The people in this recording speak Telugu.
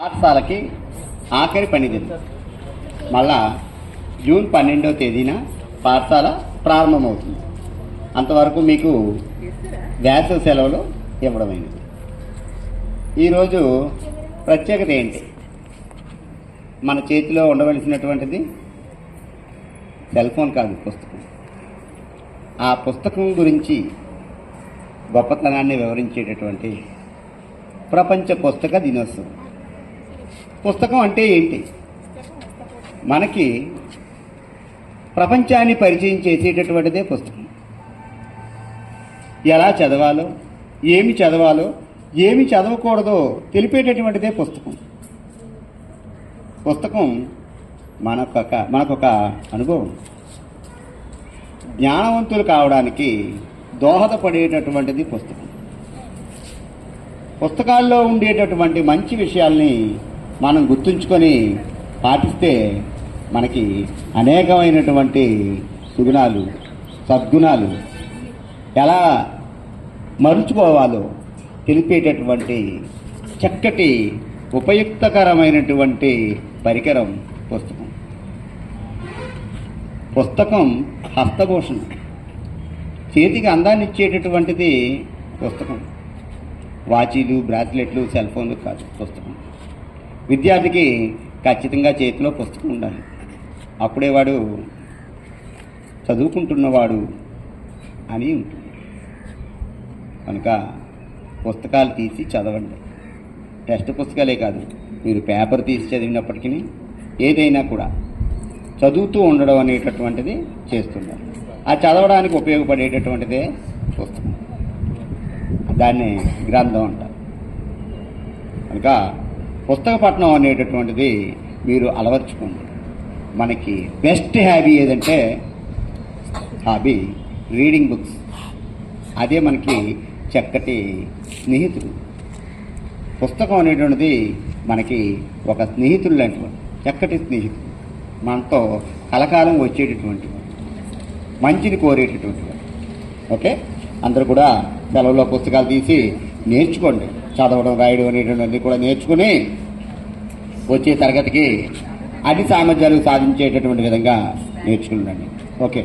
పాఠశాలకి ఆఖరి పనిది మళ్ళా జూన్ పన్నెండవ తేదీన పాఠశాల ప్రారంభమవుతుంది. అంతవరకు మీకు వేసవి సెలవులు ఇవ్వడమైనది. ఈరోజు ప్రత్యేకత ఏంటి? మన చేతిలో ఉండవలసినటువంటిది సెల్ ఫోన్ కాదు పుస్తకం. ఆ పుస్తకం గురించి గొప్పతనాన్ని వివరించేటటువంటి ప్రపంచ పుస్తక దినోత్సవం. పుస్తకం అంటే ఏంటి? మనకి ప్రపంచాన్ని పరిచయం చేసేటటువంటిదే పుస్తకం. ఎలా చదవాలో ఏమి చదవాలో ఏమి చదవకూడదో తెలిపేటటువంటిదే పుస్తకం. పుస్తకం మనకొక మనకొక అనుభవం. జ్ఞానవంతులు కావడానికి దోహదపడేటటువంటిది పుస్తకం. పుస్తకాల్లో ఉండేటటువంటి మంచి విషయాల్ని మనం గుర్తుంచుకొని పాటిస్తే మనకి అనేకమైనటువంటి సుగుణాలు సద్గుణాలు ఎలా మరుచుకోవాలో తెలిపేటటువంటి చక్కటి ఉపయుక్తకరమైనటువంటి పరికరం పుస్తకం. పుస్తకం హస్తభూషణం చేతికి అందాన్ని ఇచ్చేటటువంటిది పుస్తకం. వాచీలు బ్రాస్లెట్లు సెల్ ఫోన్లు కాదు పుస్తకం. విద్యార్థికి ఖచ్చితంగా చేతిలో పుస్తకం ఉండాలి. అప్పుడే వాడు చదువుకుంటున్నవాడు అని ఉంటుంది. కనుక పుస్తకాలు తీసి చదవండి. టెక్స్ట్ పుస్తకాలే కాదు మీరు పేపర్ తీసి చదివినప్పటికీ ఏదైనా కూడా చదువుతూ ఉండడం అనేటటువంటిది చేస్తున్నారు. ఆ చదవడానికి ఉపయోగపడేటటువంటిదే పుస్తకం. దాన్ని గ్రంథం అంటారు. కనుక పుస్తక పఠనం అనేటటువంటిది మీరు అలవర్చుకోండి. మనకి బెస్ట్ హ్యాబీ ఏదంటే హాబీ రీడింగ్ బుక్స్ అదే మనకి చక్కటి స్నేహితుడు పుస్తకం అనేటువంటిది మనకి ఒక స్నేహితుడు లాంటివాడు చక్కటి స్నేహితుడు. మనతో కలకాలం వచ్చేటటువంటి మంచిని కోరేటటువంటి ఓకే? అందరూ కూడా సెలవులో పుస్తకాలు తీసి నేర్చుకోండి. చదవడం రాయడం అనేటువంటిది కూడా నేర్చుకుని వచ్చే తరగతికి అన్ని సామర్థ్యాలు సాధించేటటువంటి విధంగా నేర్చుకున్నాను. ఓకే.